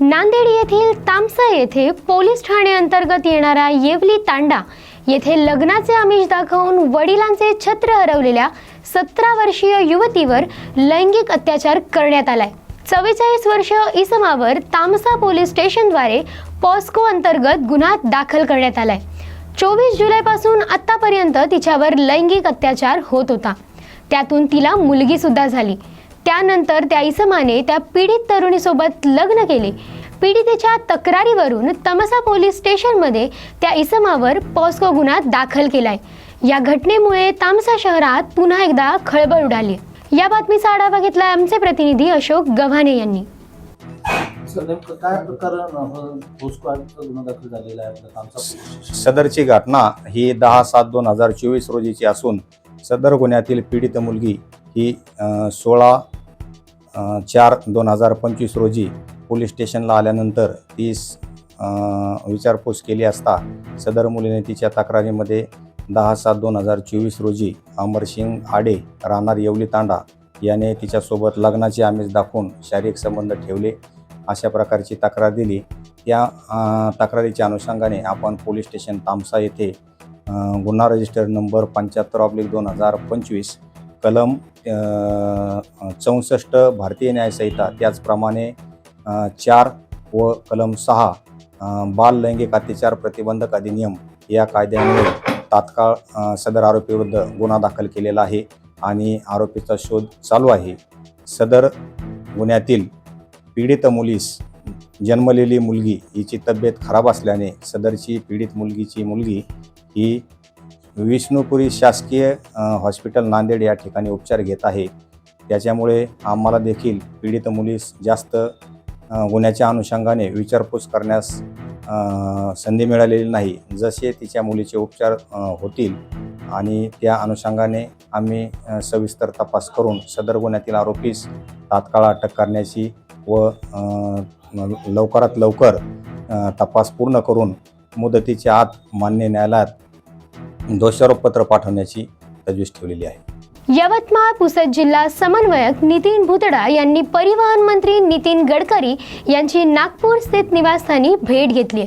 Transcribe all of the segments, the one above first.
नांदेड येथील तामसा येथे पोलीस ठाणे अंतर्गत येणारा येवली तांडा येथे लग्नाचे आमिष दाखवून वडिलांचे छत्र हरवलेल्या सतरा वर्षीय युवतीवर लैंगिक अत्याचार करण्यात आलाय. चव्वेचाळीस वर्ष इसमावर तामसा पोलीस स्टेशनद्वारे पॉस्को अंतर्गत गुन्हा दाखल करण्यात आलाय. चोवीस जुलैपासून आतापर्यंत तिच्यावर लैंगिक अत्याचार होत होता. त्यातून तिला मुलगी सुद्धा झाली. त्यानंतर त्या इसमाने त्या पीडित तरुणीसोबत लग्न केले. पीडितेच्या तक्रारीवरून तमसा पोलीस स्टेशनमध्ये त्या इसमावर पॉस्को गुन्हा दाखल केलाय. या घटनेमुळे तामसा शहरात पुन्हा एकदा खळबळ उडाली. या बातमीचा आढावा घेतलाय आमचे प्रतिनिधी अशोक गव्हाणे यांनी. सदरची घटना ही दहा सात दोन हजार चोवीस रोजीची असून सदर गुन्ह्यातील पीडित मुलगी ही सोळा चार दोन हजार पंचवीस रोजी पोलीस स्टेशनला आल्यानंतर तीस विचारपूस केली असता सदर मुलीने तिच्या तक्रारीमध्ये दहा सात दोन हजार चोवीस रोजी अमरसिंग आडे राहणार येवली तांडा याने तिच्यासोबत लग्नाचे आमिष दाखवून शारीरिक संबंध ठेवले. अशा प्रकारची तक्रार दिली. त्या तक्रारीच्या अनुषंगाने आपण पोलीस स्टेशन तामसा येथे गुन्हा रजिस्टर नंबर पंच्याहत्तर ऑब्लिक दोन हजार पंचवीस कलम चौसष्ट भारतीय न्यायसंहिता त्याचप्रमाणे चार व कलम सहा बाल लैंगिक अत्याचार प्रतिबंधक अधिनियम या कायद्यामुळे तात्काळ सदर आरोपीविरुद्ध गुन्हा दाखल केलेला आहे आणि आरोपीचा शोध चालू आहे. सदर गुन्ह्यातील पीडित मुलीस जन्मलेली मुलगी हिची तब्येत खराब असल्याने सदरची पीडित मुलगीची मुलगी ही विष्णुपुरी शासकीय हॉस्पिटल नांदेड या ठिकाणी उपचार घेत आहे. त्याच्यामुळे आम्हाला देखील पीडित मुलीस जास्त गुन्ह्याच्या अनुषंगाने विचारपूस करण्यास संधी मिळालेली नाही. जसे तिच्या मुलीचे उपचार होतील आणि त्या अनुषंगाने आम्ही सविस्तर तपास करून सदर गुन्ह्यातील आरोपीस तात्काळ अटक करण्याची व लवकरात लवकर तपास पूर्ण करून मुदतीच्या आत मान्य न्यायालयात दोषारोपपत्र पाठवण्याची तजवीज ठेवलेली आहे. यवतमाळ पुसद जिल्हा समन्वयक नितीन भुतडा यांनी परिवहन मंत्री नितीन गडकरी यांची नागपूर स्थित निवासस्थानी भेट घेतली.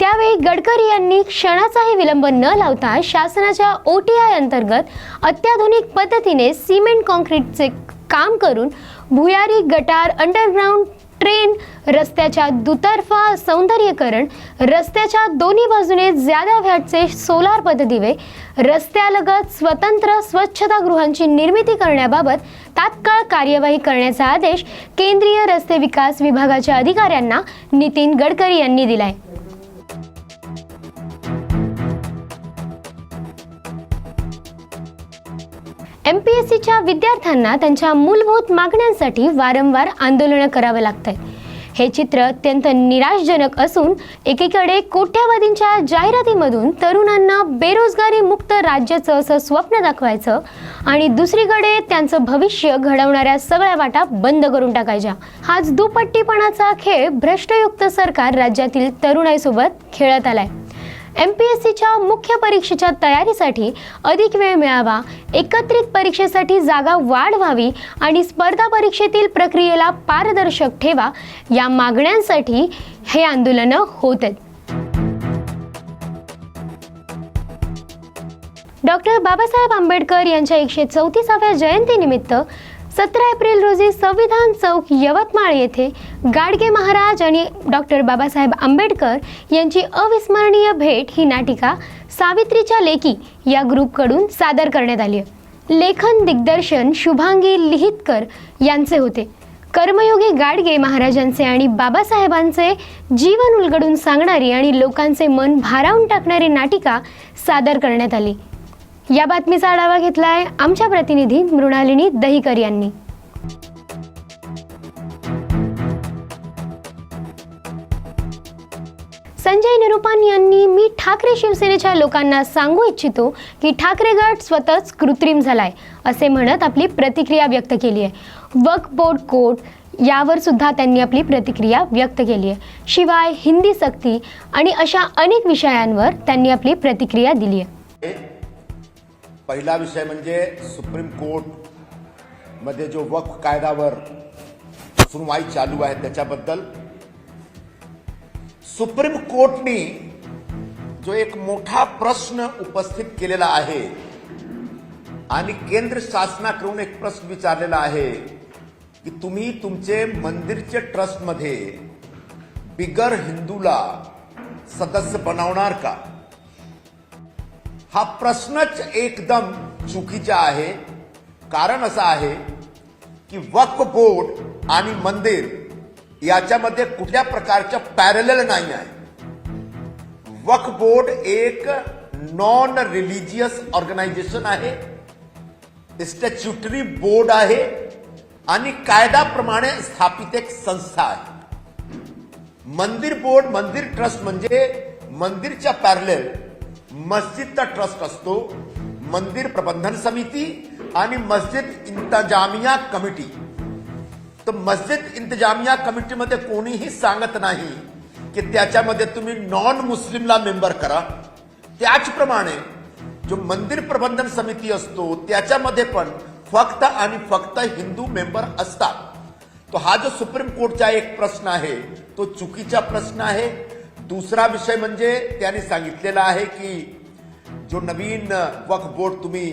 त्यावेळी गडकरी यांनी क्षणाचाही विलंब न लावता शासनाच्या ओ टी आय अंतर्गत अत्याधुनिक पद्धतीने सिमेंट कॉन्क्रीटचे काम करून भुयारी गटार अंडरग्राऊंड ट्रेन रस्त्याच्या दुतर्फा सौंदर्यीकरण रस्त्याच्या दोन्ही बाजूने ज्यादा व्हॅटचे सोलार पथदिवे रस्त्यालगत स्वतंत्र स्वच्छतागृहांची निर्मिती करण्याबाबत तात्काळ कार्यवाही करण्याचा आदेश केंद्रीय रस्ते विकास विभागाच्या अधिकाऱ्यांना नितीन गडकरी यांनी दिलाय. एम पी एस सीच्या विद्यार्थ्यांना त्यांच्या मूलभूत मागण्यांसाठी वारंवार आंदोलनं करावं लागत हे चित्र अत्यंत निराशजनक असून एकीकडे कोट्यावधींच्या जाहिरातीमधून तरुणांना बेरोजगारी मुक्त राज्याचं असं स्वप्न दाखवायचं आणि दुसरीकडे त्यांचं भविष्य घडवणाऱ्या सगळ्या वाटा बंद करून टाकायच्या. हाच दुपट्टीपणाचा खेळ भ्रष्टयुक्त सरकार राज्यातील तरुणाईसोबत खेळत आलाय. एम पी एस सीच्या मुख्य परीक्षेच्या तयारीसाठी अधिक वेळ मिळावा एकत्रित परीक्षेसाठी जागा वाढ व्हावी आणि स्पर्धा परीक्षेतील प्रक्रियेला पारदर्शक ठेवा या मागण्यांसाठी हे आंदोलनं होत आहेत. डॉक्टर बाबासाहेब आंबेडकर यांच्या एकशे चौतीसाव्या जयंतीनिमित्त सतरा एप्रिल रोजी संविधान चौक यवतमाळ येथे गाडगे महाराज आणि डॉक्टर बाबासाहेब आंबेडकर यांची अविस्मरणीय भेट ही नाटिका सावित्रीच्या लेकी या ग्रुपकडून सादर करण्यात आली आहे. लेखन दिग्दर्शन शुभांगी लिहितकर यांचे होते. कर्मयोगी गाडगे महाराजांचे आणि बाबासाहेबांचे जीवन उलगडून सांगणारी आणि लोकांचे मन भारावून टाकणारी नाटिका सादर करण्यात आली. या बातमीचा आढावा घेतलाय आमच्या प्रतिनिधी मृणालिनी दहिकर यांनी. संजय निरुपान यांनी मी ठाकरे शिवसेनेच्या लोकांना सांगू इच्छितो की ठाकरे गट स्वतःच कृत्रिम झालाय असे म्हणत आपली प्रतिक्रिया व्यक्त केली आहे. वक बोर्ड कोर्ट यावर सुद्धा त्यांनी आपली प्रतिक्रिया व्यक्त केली आहे. शिवाय हिंदी सक्ती आणि अशा अनेक विषयांवर त्यांनी आपली प्रतिक्रिया दिली आहे. पहिला विषय म्हणजे सुप्रीम कोर्टमध्ये जो वक्फ कायद्यावर सुनवाई चालू आहे त्याच्याबद्दल. सुप्रीम कोर्टनी जो एक मोठा प्रश्न उपस्थित केलेला आहे आणि केंद्र शासनाकडून एक प्रश्न विचारलेला आहे की तुम्ही तुमचे मंदिरचे ट्रस्टमध्ये बिगर हिंदूला सदस्य बनवणार का? हा प्रश्नच एकदम चुकीचा आहे. कारण असं आहे की वक्फ बोर्ड आणि मंदिर याच्यामध्ये कुठल्या प्रकारच्या पॅरल नाही आहे. वक्फ बोर्ड एक नॉन रिलिजियस ऑर्गनायझेशन आहे. स्टॅच्युटरी बोर्ड आहे आणि कायद्याप्रमाणे स्थापित एक संस्था आहे. मंदिर बोर्ड मंदिर ट्रस्ट म्हणजे मंदिरच्या पॅरलेल मस्जिदचा ट्रस्ट असतो मंदिर प्रबंधन समिती आणि मस्जिद इंतजामिया कमिटी. तर मस्जिद इंतजामिया कमिटीमध्ये कोणीही सांगत नाही की त्याच्यामध्ये तुम्ही नॉन मुस्लिमला मेंबर करा. त्याचप्रमाणे जो मंदिर प्रबंधन समिती असतो त्याच्यामध्ये पण फक्त आणि फक्त हिंदू मेंबर असतात. तो हा जो सुप्रीम कोर्टचा एक प्रश्न आहे तो चुकीचा प्रश्न आहे. दुसरा विषय म्हणजे त्यांनी सांगितलेला आहे की जो नवीन वक्फ बोर्ड तुम्ही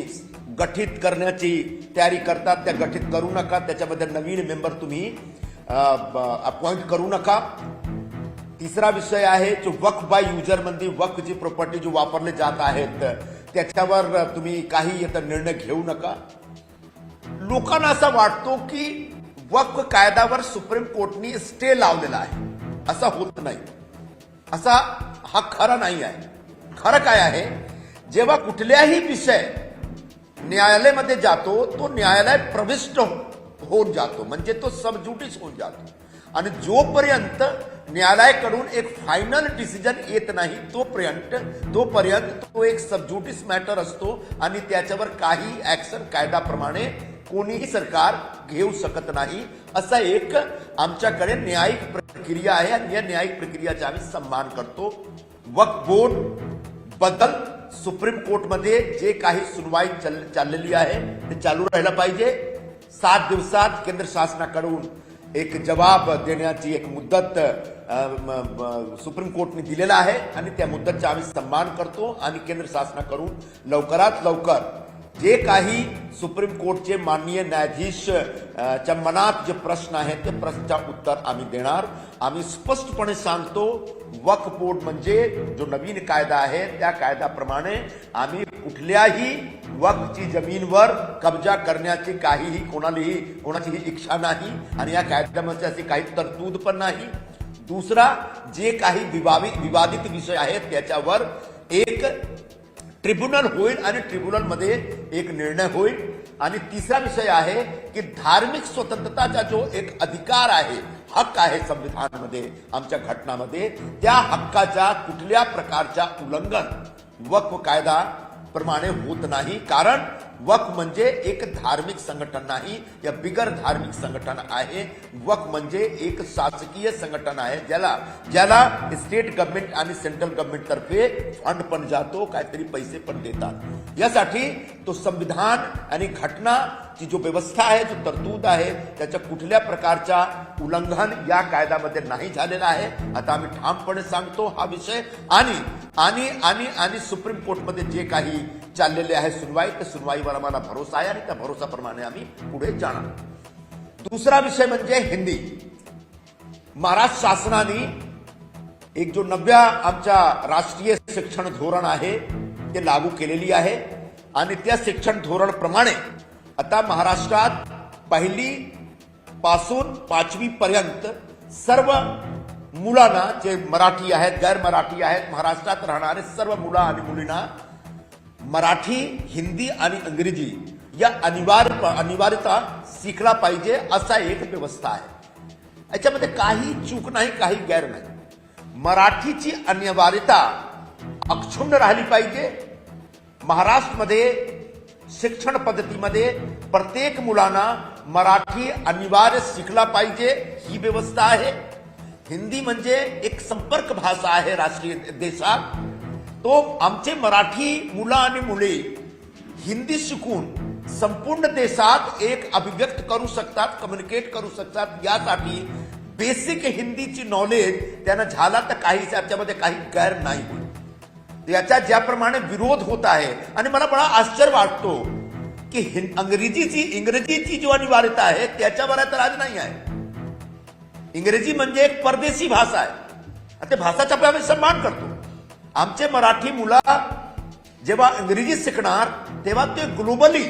गठीत करण्याची तयारी करतात त्या गठीत करू नका. त्याच्यामध्ये नवीन मेंबर तुम्ही अपॉइंट करू नका. तिसरा विषय आहे जो वक्फ बाय युजरमध्ये वक्फ जी प्रॉपर्टी जो वापरले जात आहेत त्याच्यावर तुम्ही काही आता निर्णय घेऊ नका. लोकांना असं वाटतो की वक्फ कायद्यावर सुप्रीम कोर्टनी स्टे लावलेला आहे. असा होत नाही. असा हा खरा नाही आहे. खरं काय आहे? जेव्हा कुठल्याही विषय न्यायालयामध्ये जातो तो न्यायालय प्रविष्ट होऊन जातो. म्हणजे तो सबज्युटिस होऊन जातो. आणि जोपर्यंत न्यायालयाकडून एक फायनल डिसिजन येत नाही तोपर्यंत तोपर्यंत तो एक सबज्युटिस मॅटर असतो आणि त्याच्यावर काही ऍक्शन कायद्याप्रमाणे कोणीही सरकार घेऊ शकत नाही असा एक आमच्याकडे न्यायिक प्रक्रिया आहे आणि या न्यायिक प्रक्रियाचा आम्ही सन्मान करतो. वक्फ बोर्डबद्दल सुप्रीम कोर्टमध्ये जे काही सुनवाई चाललेली आहे ते चालू राहायला पाहिजे. सात दिवसात केंद्र शासनाकडून एक जबाब देण्याची एक मुदत सुप्रीम कोर्टने दिलेला आहे आणि त्या मुदतचा आम्ही सन्मान करतो आणि केंद्र शासनाकडून लवकरात लवकर जे काही सुप्रीम कोर्टचे माननीय न्यायाधीश च्या मनात जे प्रश्न आहेत ते प्रश्नाच्या उत्तर आम्ही देणार. आम्ही स्पष्टपणे सांगतो वक्फ बोर्ड म्हणजे जो नवीन कायदा आहे त्या कायद्याप्रमाणे आम्ही कुठल्याही वक्फची जमीनवर कब्जा करण्याची काहीही कोणालाही कोणाचीही इच्छा नाही आणि या कायद्यामध्ये अशी काही तरतूद पण नाही. दुसरा जे काही विवादित विवादित विषय आहेत त्याच्यावर एक ट्रिब्युनल होईल आणि ट्रिब्युनलमध्ये एक निर्णय होईल. आणि तिसरा विषय आहे की धार्मिक स्वतंत्रताचा जो एक अधिकार आहे हक्क आहे संविधानामध्ये आमच्या घटनामध्ये त्या हक्काच्या कुठल्या प्रकारच्या उल्लंघन वक्फ कायदा प्रमाणे होत नाही. कारण वक म्हणजे एक धार्मिक संघटन नाही या बिगर धार्मिक संघटन आहे. वक म्हणजे एक शासकीय संघटन आहे ज्याला ज्याला स्टेट गव्हर्नमेंट आणि सेंट्रल गव्हर्नमेंट तर्फे फंड पण जातो काहीतरी पैसे पण देतात. यासाठी तो संविधान आणि घटनाची जो व्यवस्था आहे जो तरतूद आहे त्याच्या कुठल्या प्रकारच्या उल्लंघन या कायद्यामध्ये नाही झालेला आहे आता आम्ही ठामपणे सांगतो हा विषय. आणि आणि आणि आणि सुप्रीम कोर्टमध्ये जे काही चाललेले आहे सुनवाई त्या सुनवाईवर आम्हाला भरोसा आहे आणि त्या भरोसाप्रमाणे आम्ही पुढे जाणार. दुसरा विषय म्हणजे हिंदी. महाराष्ट्र शासनाने एक जो नव्या आमच्या राष्ट्रीय शिक्षण धोरण आहे ते लागू केलेली आहे. आणि त्या शिक्षण धोरण प्रमाणे आता महाराष्ट्रात पहिली पासून पाचवी पर्यंत सर्व मुलांना जे मराठी आहेत गैर मराठी आहेत महाराष्ट्रात राहणारे सर्व मुलं आणि मुलींना मराठी हिंदी आणि इंग्रजी या अनिवार्य अनिवार्यता शिकला पाहिजे असा एक व्यवस्था आहे. याच्यामध्ये काही चूक नाही काही गैर नाही. मराठीची अनिवार्यता अक्षुण्ण राहिली पाहिजे. महाराष्ट्रमध्ये शिक्षण पद्धतीमध्ये प्रत्येक मुलांना मराठी अनिवार्य शिकला पाहिजे ही व्यवस्था आहे. हिंदी म्हणजे एक संपर्क भाषा आहे राष्ट्रीय देशात. तो आमचे मराठी मुलं आणि मुले हिंदी शिकून संपूर्ण देशात एक अभिव्यक्त करू शकतात कम्युनिकेट करू शकतात. यासाठी बेसिक हिंदीची नॉलेज त्यांना झाला तर काही त्याच्यामध्ये काही गैर नाही होईल याचा ज्याप्रमाणे विरोध होत आहे आणि मला बडा आश्चर्य वाटतो की अंग्रेजीची इंग्रजीची जी अनिवार्यता आहे त्याच्यावर तर आज नाही आहे. इंग्रजी म्हणजे एक परदेशी भाषा आहे. आणि त्या भाषाचा आम्ही सन्मान करतो. आमचे मराठी मुलं जेव्हा इंग्रजी शिकणार तेव्हा ते ग्लोबली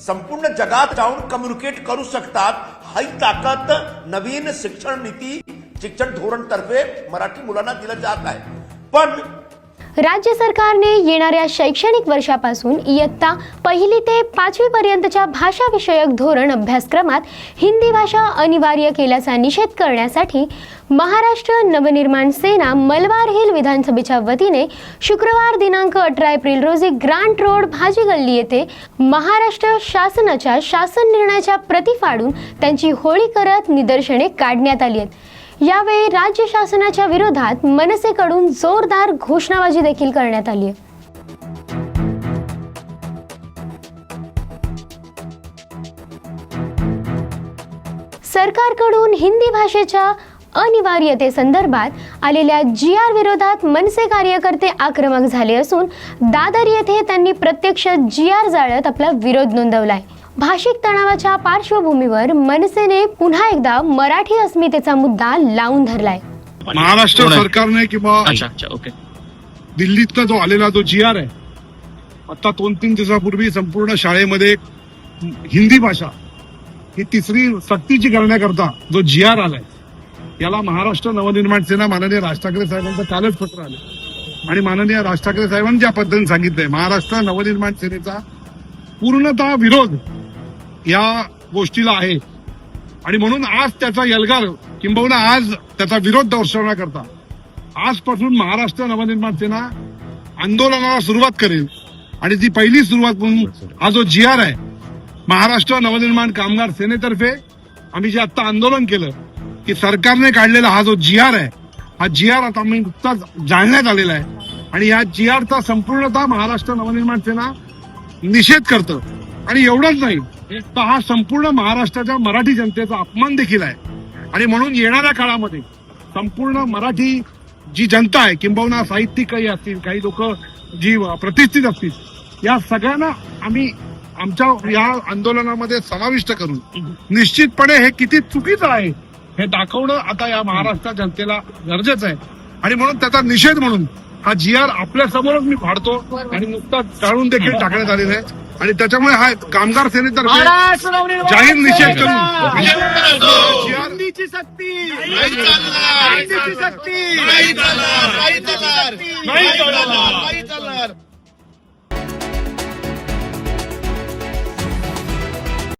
संपूर्ण जगात जाऊन कम्युनिकेट करू शकतात. ही ताकद नवीन शिक्षण नीती शिक्षण धोरण तर्फे मराठी मुलांना दिलं जात आहे. पण राज्य सरकारने येणाऱ्या शैक्षणिक वर्षापासून इयत्ता पहिली ते पाचवी पर्यंतच्या भाषाविषयक धोरण अभ्यासक्रमात हिंदी भाषा अनिवार्य केल्याचा निषेध करण्यासाठी महाराष्ट्र नवनिर्माण सेना मलबार हिल विधानसभेच्या वतीने शुक्रवार दिनांक अठरा एप्रिल रोजी ग्रांट रोड भाजी गल्ली येथे महाराष्ट्र शासनाच्या शासन निर्णयाच्या प्रती फाडून त्यांची होळी करत निदर्शने काढण्यात आली आहेत. यावेळी राज्य शासनाच्या विरोधात मनसेकडून जोरदार घोषणाबाजी देखील करण्यात आली आहे. सरकारकडून हिंदी भाषेच्या अनिवार्यतेसंदर्भात आलेल्या जी आर विरोधात मनसे कार्यकर्ते आक्रमक झाले असून दादर येथे त्यांनी प्रत्यक्ष जी आर जाळत आपला विरोध नोंदवला आहे. भाषिक तणावाच्या पार्श्वभूमीवर मनसेने पुन्हा एकदा मराठी अस्मितेचा मुद्दा लावून धरलाय. महाराष्ट्र? सरकारने किंवा अच्छा अच्छा ओके दिल्लीतनं जो आलेला जो जी आर आहे आता दोन तीन दिवसापूर्वी संपूर्ण शाळेमध्ये हिंदी भाषा ही तिसरी सक्तीची करण्याकरता जो जी आर आलाय याला महाराष्ट्र नवनिर्माण सेना माननीय राज ठाकरे साहेबांचं कालच पत्र आलं. आणि माननीय राज ठाकरे साहेबांनी ज्या पद्धतीने सांगितलंय महाराष्ट्र नवनिर्माण सेनेचा पूर्णतः विरोध या गोष्टीला आहे. आणि म्हणून आज त्याचा यलगार किंबहुना आज त्याचा विरोध दर्शवण्याकरता आजपासून महाराष्ट्र नवनिर्माण सेना आंदोलनाला सुरुवात करेल. आणि ती पहिली सुरुवात म्हणून हा जो जी आर आहे महाराष्ट्र नवनिर्माण कामगार सेनेतर्फे आम्ही जे आता आंदोलन केलं की सरकारने काढलेला हा जो जी आर आहे हा जी आर आता आम्ही नुकताच जाळण्यात आलेला आहे. आणि या जी आरचा संपूर्णतः महाराष्ट्र नवनिर्माण सेना निषेध करतं. आणि एवढंच नाही तर हा संपूर्ण महाराष्ट्राच्या मराठी जनतेचा अपमान देखील आहे. आणि म्हणून येणाऱ्या काळामध्ये संपूर्ण मराठी जी जनता आहे किंबहुना साहित्यिक काही असतील काही लोक जी प्रतिष्ठित असतील या सगळ्यांना आम्ही आमच्या या आंदोलनामध्ये समाविष्ट करून निश्चितपणे हे किती चुकीचं आहे हे दाखवणं आता या महाराष्ट्र जनतेला गरजेचं आहे. आणि म्हणून त्याचा निषेध म्हणून हा जी आर आपल्या समोरच मी फाडतो आणि नुकताच टाळून देखील टाकण्यात आलेला आहे. आणि त्याच्यामुळे हा कामगार सेनेतर्फे जाहीर निषेध करून हिंदीची